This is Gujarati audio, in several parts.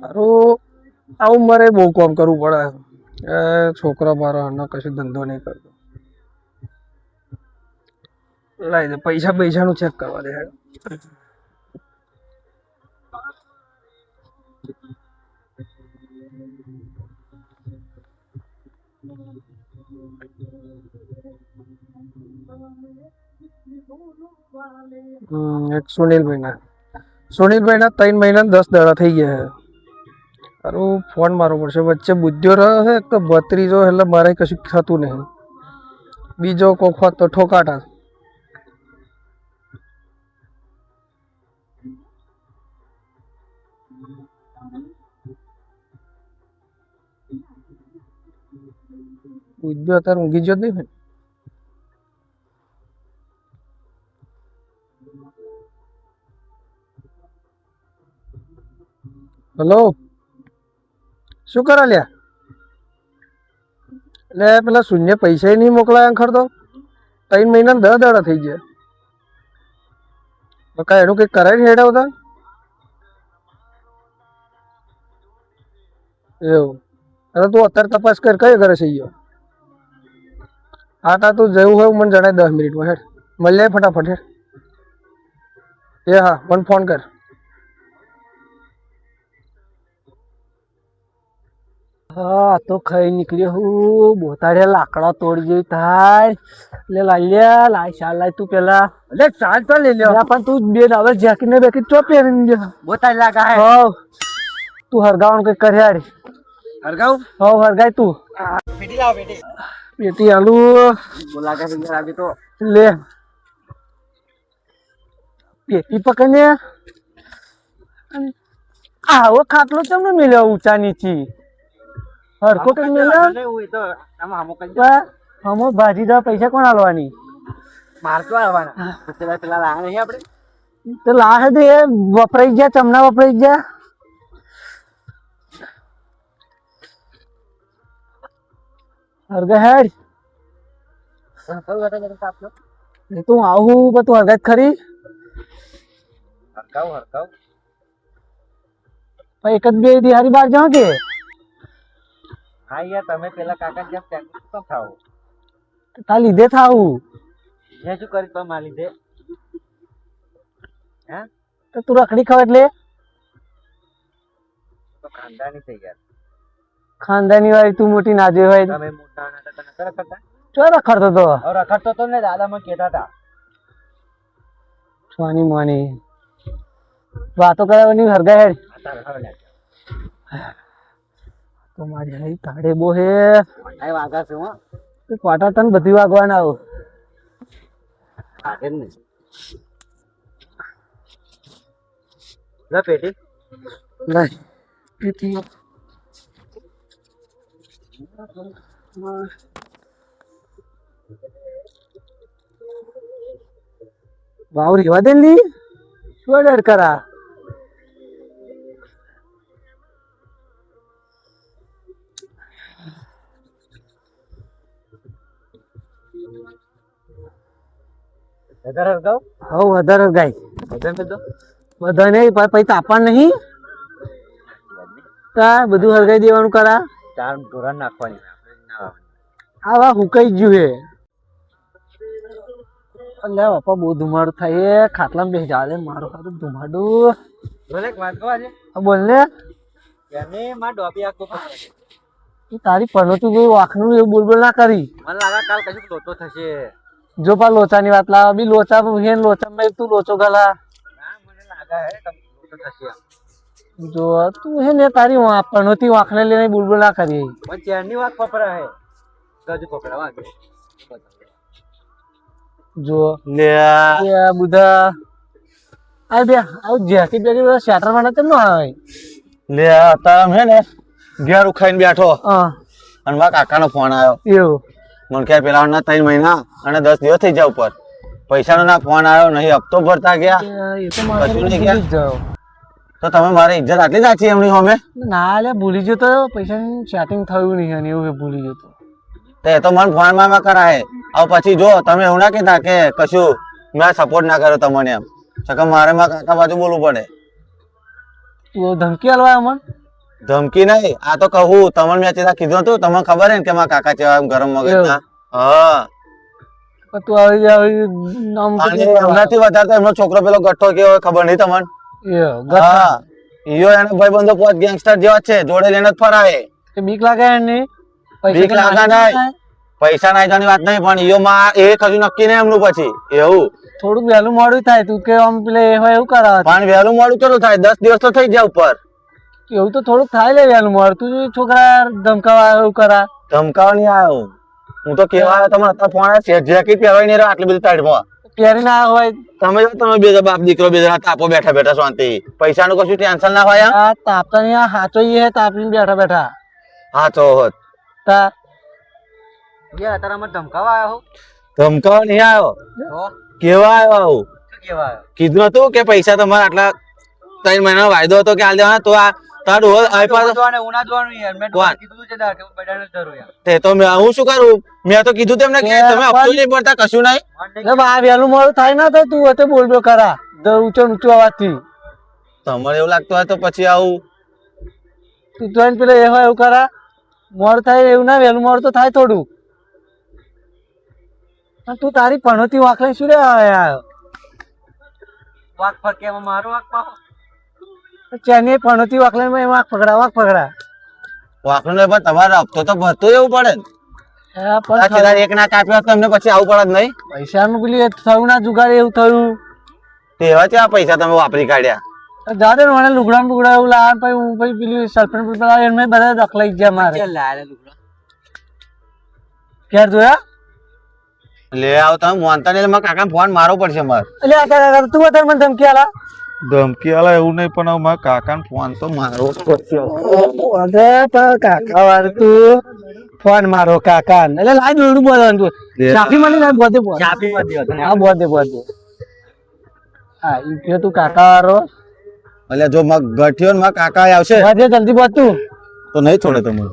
મારું આવું મારે બહુ કામ કરવું પડે. છોકરો મારો આનો કશું ધંધો નહીં કરતો. લાઈ દે, પૈસા પૈસાનું ચેક કરવા દે એક સુનિલભાઈના. સુનિલભાઈના ત્રણ મહિના દસ દાડા થઈ ગયા છે. તારું ફોન મારવો પડશે. વચ્ચે બુદ્ધિઓ રહ્યો છે તો ભત્રીજો એટલે મારે કશું થતું નહીં. બીજો કોખવા તો ઠોકાટા બુદ્ધિઓ અત્યારે ઊંઘી જ નહીં હલો? શું કરે લ્યા? એટલે પેલા શૂન્ય પૈસા નહીં મોકલાયા ખરતો ત્રણ મહિના દસ દાડા થઈ ગયા. તો કાંઈ એનું કંઈક કરાય નહીં હેડાવતા એવું. અરે તું અત્યારે તપાસ કર કઈ ઘરે છે ગયો? હા તા તું જવું હોય મને જણાય દસ મિનિટમાં હેડ. મળી જાય ફટાફટ હેડ. એ હા મને ફોન કર. હા તો ખાઈ નીકળ્યો હું. બોતાડે લાકડા તોડી જેવી થાય. એટલે લાલ્યા લાય શાલ લાય તું પેલા. લે ચાલ તો લઈ લ્યો. પણ તું બે હવે જેકેટ ને બેકી ચો પહેરીને ગયો. બોતાડે લાગા હે. હવ. તું હરગાવણ કઈ કર્યા રે. હરગાવ? હવ હરગાય તું. પેટી લાવ પેટી પેટી આલુ બોલાગે તો યાર આવી તો લે પેટી પકડીને આવો ખાટલો તમને મેલ્યો ઊંચા નીચી હરકો કઈ તો બા, હમો ભાજી દવા પૈસા કોણ આલવાની માર તો આવવાના પેલા પેલા લાગે નહીં આપણે તો લાહે દે વપરાઈ ગયા ચમના વપરાઈ ગયા હરગા હેડ. તું આવું બધું તું હરગા ખરી હરકાવ હરકાવ. પણ એક જ બે દિહારી બાર જાઓ કે? હા યાર તમે પેલા કાકા જેમ ટેન્શન તો થાવ તા લીધે થાવ. મેં શું કરી તો માર લીધે? હે? તો તું રખડી ખાવ એટલે. તો ખાનદાની થઈ ગયા. ખાનદાની વાળી તું મોટી ના જોઈ હોય તમે મોટા ના હતા ચો રખડતો તો. રખડતો તો ને દાદા માં કહેતા હતા. છોની મોની. વાતો કરાવવાની હરગા હેડ. તો મારી ભાઈ તાડે બો હે. આ વાગા છે હો. તો પાટા તને બધી વાગવાના આવ આગે જ લા પેટી. લા પીતી વાવ ಇವದಲ್ಲಿ. શું ડર વધારે હરગાવ હવ વધારે ગાય વધારે મેં તો? બધા નહીં પણ પછી તાપા નહીં. તા બધું હરગાઈ દેવાનું કરા. ચાર ઢોરા નાખવાની. આવા હુકાઈ ગયું હે. અલ્યા બાપા બહુ ધુમાડો થાય એ ખાટલામાં બેસી જા મારો ખાતું ધુમાડું. બોલે એક વાત કહવા છે આ બોલ ને. એને માં ડોબી આખો તું તારી પનોતી જેવી વાંખનું એવું બોલ બોલ ના કરી. મને લાગે કાલ કશું લોચો થશે. જો પા લોચાની વાત લાવ. બી લોચા હે લોચા માં તું લોચો ગલા. ના મને લાગે હે લોચો થશે જો તું હે ને તારી વાંક પણ હતી વાંખને લઈને બોલ બોલ ના કરી. પણ ચેરની વાત પકડા હે. ગજ પકડા વાગે જો લે આ. બુધા આ બે આવું જેકી બે બધા શેટરમાં તેમ ન આવે? લે અત્યારે હે ને ઘેર ઉખાઈને બેઠો. હા. અને વા કાકાનો ફોન આવ્યો. એવું. મને કે પેલા ના ત્રણ મહિના અને દસ દિવસ થઈ જાય ઉપર. પૈસાનો ના ફોન આવ્યો નહીં હપ્તો ભરતા ગયા. એ તો મારે કશું નહીં જાઓ. તો તમે મારી ઇજ્જત આટલી જ આછી એમની હોમે ના લે ભૂલી ગયો તો. પૈસાનું સેટિંગ થયું નહીં અને એવું ભૂલી ગયો તો. એ તો મને ફોનમાં કરાય. હવે પછી જો તમે એવું ના કીધા કે કશું મેં સપોર્ટ ના કર્યો તમને એમ. છકા મારે માં કાકા બાજુ બોલવું પડે. તું ધમકી હલવાય અમન? ધમકી નહીં. આ તો કહું તમને મેં ચેતા કીધું હતું. તમને ખબર હે ને કે મારા કાકા ચેવા એમ ગરમ મગજના? હા. તું આવી આવી નામ નથી વધારતો વધારે એમનો છોકરો પેલો ગઠ્ઠો કેવો ખબર નહીં તમને? હા. ઈયો એને ભાઈબંધો પોત ગેંગસ્ટર જેવા છે જોડે લઈને જ ફરાય. કે બીક લાગે એને? બીક લાગે નહીં. પૈસા ના જવાની વાત નહીં પણ ઈયો માં એ કશું નક્કી નહીં એમનું પછી. એવું. થોડું વહેલું મોડું થાય તું કે આમ પેલે એ હોય એવું કરાવે. પણ વહેલું મોડું કેટલું થાય? દસ દિવસ તો થઈ જાય ઉપર. એવું તો થોડુંક થાય લે વહેલું મોડું. તું છોકરા ધમકાવા એવું કરા. ધમકાવા નહીં આવ્યો. હું તો કેવા આવ્યો તમને અત્યારે ફોન છે. જેકેટ પહેરવાની નહીં આટલી બધી ટાઈટમાં પહેરીને ના હોય. તમે જો તમે બે બાપ દીકરો બે જણા તાપો બેઠા બેઠા શાંતિ. પૈસાનું કશું ટેન્શન ના હોય આ તાપ તો અહીંયા હાચો ઈ હે તાપીને બેઠા બેઠા. હા તો હોત. તા. યાર તારા મને ધમકાવા આવ્યો ધમકાવા નહીં આવ્યો કેવા આવ્યો આવું? કેવા કીધું હતું કે પૈસા તમારા આટલા ત્રણ મહિનાનો વાયદો હતો કે હાલ દેવાના તો આ તારું હોય આપ્યા તો- જોવાનું ઉના જોવાનું યાર મેં કીધું છે કે હું બધાને યાર તે તો મેં હું શું કરું? મેં તો કીધું તેમને કે તમે હપ્તો નહીં પડતા કશું નહીં. એટલે આ વેલું મોડું થાય ના તો તું હતે બોલબો કરા દર ઊંચો ઊંચો અવાજથી. તમારે એવું લાગતું હોય તો પછી આવું. તું તો પેલા એ હોય એવું કરા મોડ થાય એવું ના વેલું મોડ તો થાય થોડું. પણ તું તારી પણોતી વાંકલે શું રે આવ્યો વાક ફરકે મારો વાક પાહો ચેની પણોતી વાકલનમાં વાંક પકડા વાક પકડા. વાકલન પણ તમારે હપ્તો તો ભરતો એવું પડે ને. પણ એક ના કાપ્યો તમને પછી આવું પડે નહીં. પૈસા નું પેલી થયું ના જુગાડ એવું થયું. તેવા છે પૈસા તમે વાપરી કાઢ્યા. દાદા મને લુગડા બુગડા એવું લાવે પછી હું પછી પેલી સલ્ફેટ પેલા એમને બધા દખલાઈ ગયા મારે. લુગડા? ક્યારે જોયા? લે આવ તમે મોનતા નહીં મારા કાકા ફોન મારવો પડશે મારે. એટલે આ કાકા તું અત્યારે મને ધમકી આલા. ધમકી આલા એવું નહીં પણ મારા કાકા ફોન તો પણ કાકા વાર તું ફોન મારો કાકા એટલે લાજ દોડું બોલવાનું તું. ચાપી મને ના? બોધે બોલ. ચાપી માં દીધો હા બોધે બોધે. હા ઈ કે તું કાકા વાળો. એટલે જો મગ ગઠિયો ને મારા કાકા આવશે બોધે જલ્દી બોધ તું. તો નહીં છોડે તમારો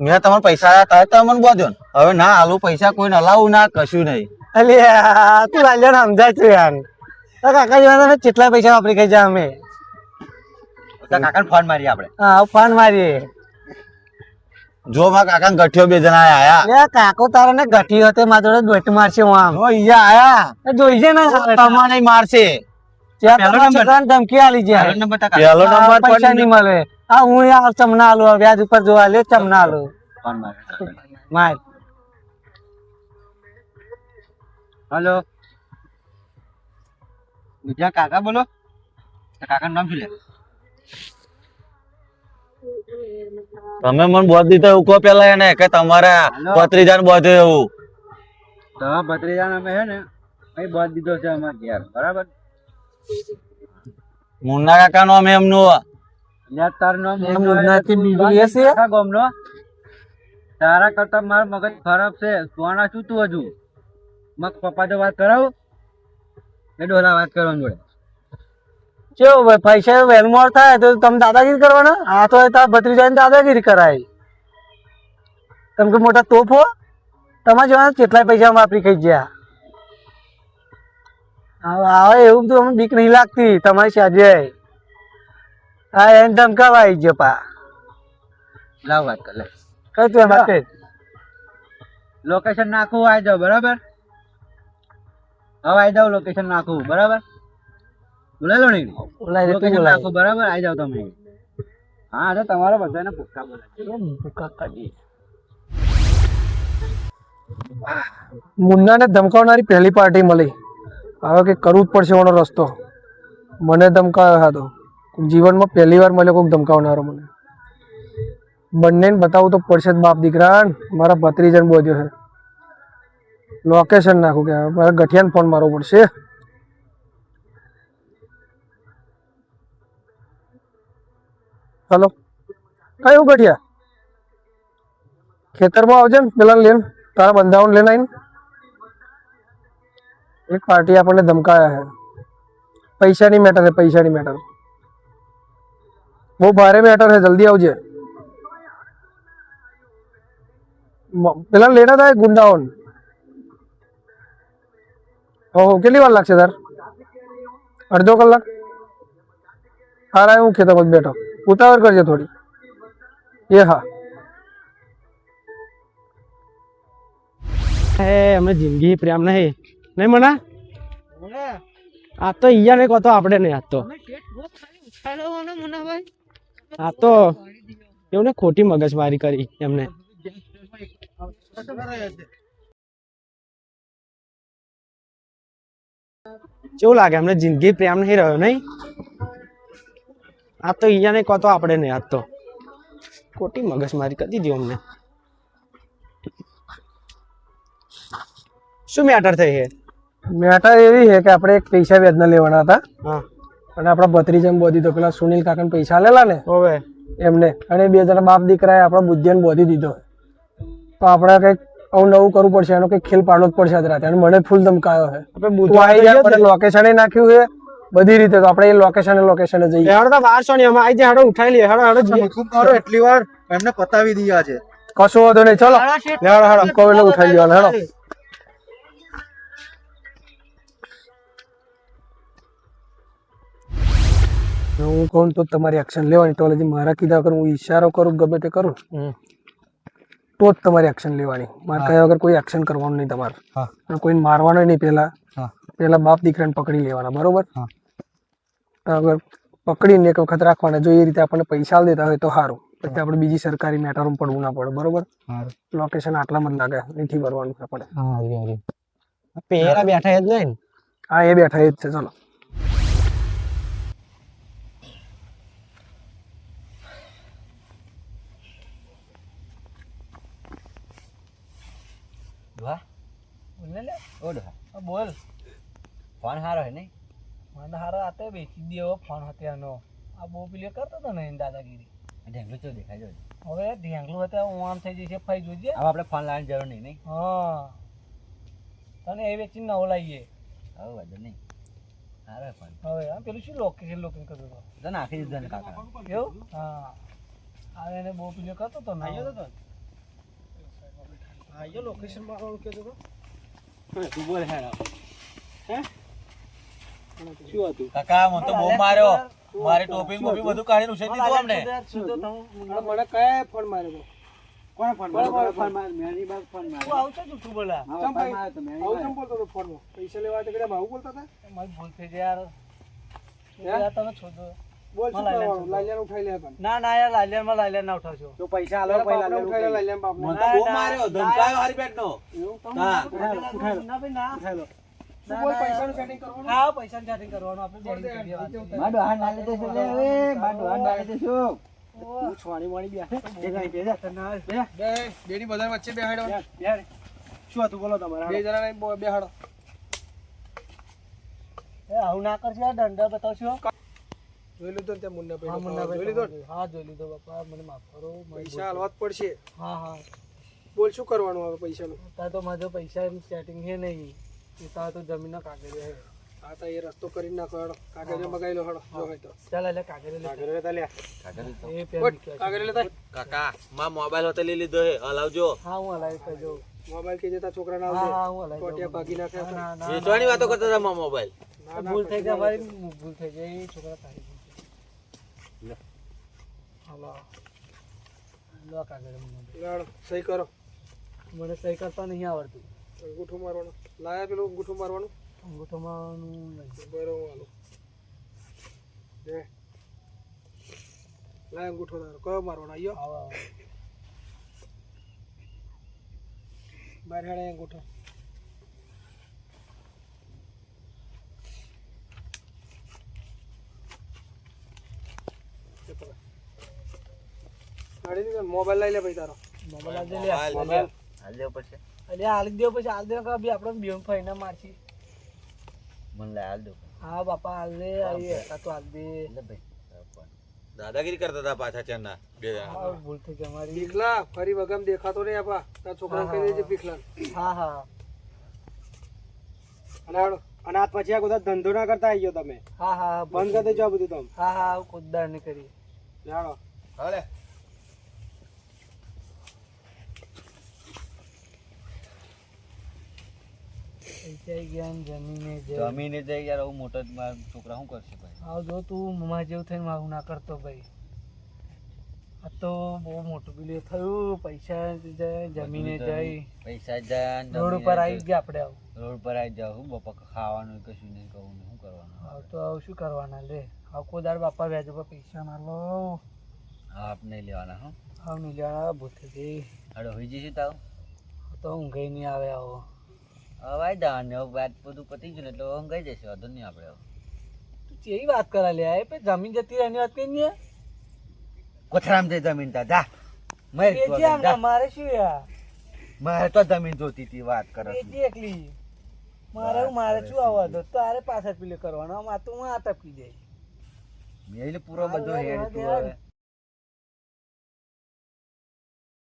મેં તમારે પૈસા આયા તારે તમને મને બોધ્યો ને. હવે ના આલુ પૈસા કોઈને હલાવું ના કશું નહીં. અલે આ તું લાલ્યો સમજાય છે યાર. કાકા જેવા તમે કેટલા પૈસા વાપરી ખાઈ જા અમે? કાકાને ફોન મારીએ આપણે. હા ફોન મારીએ. જો મારા કાકા ગઠિયો બે જણા આયા. લે કાકો તારો ને ગઠી તે મારા જોડે દોટ મારશે હું આમ. ઓ ઈયા આયા. એ જોઈ છે ને તમને મારશે. પહેલો નંબર. ધમકી આલી છે. પહેલો નંબર કાકા. પહેલો નંબર પૈસા નહીં મળે. હા હું યાર ચમના આલુ વ્યાજ ઉપર જોવા લે ચમના આલુ. ફોન મારે. માર. હલો. બીજા કાકા બોલો કાકાનું નામ શું લે? તમે મને બોધ દીધો એવું કહો પેલા એને કે તમારા. ભત્રીજાને બોધે એવું. તમારા ભત્રીજાને અમે હે ને અહીં બોધ દીધો છે અમારા ઘેર બરાબર? મુન્ના કાકા નો અમે એમનું બીજું એ છે? તારા કરતા મારો મગજ ખરાબ છે સોના શું તું હજુ? મગ પપ્પા તો વાત કરાવું? ડોલા વાત કરવાની જોડે. જો પૈસા વહેલું થાય તો તમે દાદાગીરી કરવાના? આ તો તારા ભત્રીજાની દાદાગીરી કરાય. તમે કે મોટા તોફો તમારે જોવાના કેટલાય પૈસા વાપરી ખાઈ ગયા. આવે એવું તો અમને બીક નહીં લાગતી તમારી સાજે હા એને ધમકાવા આવી ગયો પા લાવ વાત કર લે કઈ તું એમ. લોકેશન નાખવું આવી જાવ બરાબર? હવે આવી જાવ લોકેશન નાખું બરાબર? બોલાય લો નહીં લોકેશન નાખું બરાબર? આવી જાવ તમે. હા તો તમારા બધાને ભૂક્કા બોલાય મુન્નાને ધમકાવનારી પહેલી પાર્ટી મળી. હવે કે કરવું જ પડશે એનો રસ્તો. મને ધમકાવ્યો હતો. જીવનમાં પહેલી વાર મળ્યો કોઈક ધમકાવનારો મને. બંનેને બતાવું તો પડશે જ બાપ દીકરા મારા ભત્રીજન બોધ્યો છે. લોકેશન નાખું કે હવે મારે ગઠિયાને ફોન મારવો પડશે. હલો કયું ગઠિયા? ખેતરમાં આવજે ને પેલા લઈને, તારા બંધાውን લઈને આવીને. એક પાર્ટી આપણને ધમકાયા છે. પૈસાની મેટર છે, પૈસાની મેટર બહુ ભારે મેટર છે, જલ્દી આવજે. મ- પેલા લેના થાય ગુંડાઓન. ઓહો કેટલી વાર લાગશે તાર? અડધો કલાક? હારા હું ખેતર પર બેઠો. ઉતાવળ કરજે થોડી. એ હા. હે અમે જિંદગી પ્રેમ નહીં. નહીં મના? આ તો ઈયા નહીં કહતો આપણે નહીં, આ તો. આ તો એમને ખોટી મગજમારી કરી એમને. કેવું લાગે? એમને જિંદગી પ્રેમ નહીં રહ્યો નહીં? આ તો અહીંયા નહીં કહતો આપણે નહીં આ તો. ખોટી મગજ મારી કરી દીધી અમને. શું મેટર થઈ છે? મેટર એવી છે કે આપણે એક પૈસા વ્યાજના લેવાના હતા. હા. અને આપણા ભત્રીજાને બોધી તો પેલા સુનિલ કાકાને પૈસા લેલા ને? હવે? એમને. અને બે જણા બાપ દીકરાએ આપણા બુદ્ધિને બોધી દીધો. તો આપણે કંઈક આવું નવું કરવું પડશે એનો કઈ ખેલ પાડવો જ પડશે આજ રાતે. અને મને ફૂલ ધમકાયો છે. તું આવી જાય મને લોકેશને નાખ્યું છે. બધી રીતે તો આપણે એ લોકેશને લોકેશને જઈએ. હેડો તો વાર સોની અમે આવી જાય હેડો ઉઠાઈ લઈએ હેડો હેડો જઈએ. ખૂબ કરો એટલી વાર એમને પતાવી દીયા છે. કશો વાંધો નહીં ચલો. હેડો હેડો એટલે ઉઠાઈ લેવાનો હેડો. હું કહું તો તમારી એક્શન લેવાની તો મારા કીધા કરું હું ઈશારો કરું ગમે તે કરું. તો જ તમારે એક્શન લેવાની. મારે કયા વગર કોઈ એક્શન કરવાનું નહીં તમારે. અને કોઈને મારવાનો નહીં પહેલા. પહેલા બાપ દીકરાને પકડી લેવાના બરોબર. અગર પકડીને એક વખત રાખવાના જો એ રીતે આપણને પૈસા દેતા હોય તો સારું. પછી આપણે બીજી સરકારી મેટરમાં પડવું ના પડે બરોબર? લોકેશન આટલામાં જ લાગે નથી ભરવાનું આપણે. પેરા બેઠા જ નહીં હા એ બેઠા એ જ છે ચલો. બોલ ફોન હારો હે નહીં? મને હારો આતો વેચી દેવો ફોન હત્યાનો આ બહુ પેલી કરતો હતો ને દાદાગીરી. ઢેંગલું ચો દેખાય જો હવે ઢેંગલું હતા હું આમ થઈ જશે ફાઈ જોજે. હવે આપણે ફોન લાવવાની જરૂર નહીં નહીં? હા. તને એ વેચીને નવો લાવીએ. હવે વાંધો નહીં. હારે ફોન. હવે આ પેલું શું લોકેશન લોકેશન કરતો હતો? તો નાખી દીધો ને કાકા. એવું? હા. હવે એને બહુ પેલો કરતો હતો ને. આવ્યો હતો આયો લોકેશનમાં કહેતો તું. બોલ હે? શું હતું? કાકા મને તો બહુ માર્યો. મારી ટોપી બોપી બધું કાઢીને ઉછેરી દીધું અમને. મને કયા ફોન માર્યો કોણ ફોન માર્યો? ફોન માર મેરી બાગ ફોન માર તું બોલા ભાઈ? આવું બોલતો પૈસા લેવા તે કડે ભાવ બોલતા હતા? મારી ભૂલ થઈ જાય યાર. હે? યાર તમે છોડો બોલ લાલ્યાને ઉઠાઈ લે ના ના યાર લાલિયાનમાં લાલિયાન ના ઉઠાવશો. તો પૈસા આલો ઉઠાઈ મને તો બહુ માર્યો ધમકાયો હારી હા. ના ભાઈ ના. બે વચ્ચે બેહાડો. શું હતું બોલો તમારે બે જણાને બેહાડો. એ આવું ના કરશો દંડા બતાવશો? જોઈ લીધો ને ત્યાં મુન્ના ભાઈ મુન્ના જોઈ લીધો હા જોઈ લીધો બાપા મને માફ કરો પૈસા હાલવા જ પડશે. હા હા. બોલ શું કરવાનું હવે પૈસાનું? તાર તો મારો પૈસા એમ સેટિંગ છે નહીં. એ તાર તો જમીનના કાગળ છે. આ તો એ રસ્તો કરી નાખો હેડો. કાગળિયો મગાઈ લો હેડો જો હોય તો. ચાલ એટલે કાગળ લે કાગળિયો લેતા લે ઉઠ, મૂક્યા લેતા કાકા માં મોબાઈલ હોતે લઈ લીધો હે હલાવજો. હા હું હલાવી કરજો મોબાઈલ કે જતા છોકરા ના હા હા હું હલાવી ટોટિયા ભાગી નાખે ના ના ના વેચવાની વાતો કરતા હતા મોબાઈલ. ના, ના, ભૂલ થઈ ગઈ જાય ભૂલ થઈ જાય છોકરા તારી. હાલો. લો કાગળ. સહી કરો. મને સહી કરતા નહીં આવડતું. અંગૂઠું મારવાનું. લાયા પેલું અંગૂઠું મારવાનું? અંગૂઠામાં નહીં. બરોબર હાલો. લાય અંગૂઠો તારો. કયો મારવાનો? આયો. આવો, આવો. બાર હેડે અંગૂઠો કાઢી દીધો ને? મોબાઈલ લઈ લે ભાઈ તારો. મોબાઈલ આજે લે. મોબાઈલ હાલ દેવો પડશે અરે હાલ દેવ પછી હાલ દેવ કા આપણે બેન ફાઈને મારશી. મને લાય હાલ દો હા બાપા હાલ દે આવી તો હાલ દે. દાદાગીરી કરતા હતા પાછા ચેનના બે ભૂલ થઈ ગઈ મારી બીખલા ફરી વગમ દેખાતો નહીં આપા. તાર છોકરા કહી દેજે બીખલા હા હા. અને અને આ પછી આ બધા ધંધો ના કરતા આવી ગયો તમે. હા હા બંધ કરી દેજો આ બધું તમે. હા હા ખુદદાર ને કરી. હાલો. હાલે પૈસા ગયા ને જમીને જઈ યાર હું મોટો મારા છોકરા શું કરશે ભાઈ? આવ જો તું મમા જેવું થઈને મારું ના કરતો ભાઈ. આ તો બહુ મોટું પેલું થયું પૈસા જાય જમીને જાય. પૈસા જાય રોડ ઉપર આવી ગયા આપણે આવું. રોડ પર આવી જાવ હું બપા ખાવાનું કશું નહીં કહું ને શું કરવાનું? આવ તો આવું શું કરવાના લે? આવ કોદાર બાપા વ્યાજ પર પૈસા ના લો. આપ નહીં લેવાના હો. આવ નહીં લેવાના ભૂતથી અડો હોઈ જઈશું તાવ? તો ઊંઘે નહીં આવે આવો. હવે આવી ને વાત બધું પતી ગયું એટલે હવે ઊંઘાઈ જશે વાંધો નહીં આપણે તું કેવી વાત કરા લે એ પે જમીન જતી રહેની વાત કરી ને કોથરામ જઈ જમીન તા જા. મર જા. શું યાર? મારે તો જમીન જોતી હતી વાત કરે. એકલી. મારે મારે શું આવવા દો? તારે પાછળ પીલે કરવાનો આમ આ તો હું આ ટપકી જાય મેલ પૂરો બધો હેડ તું. હવે.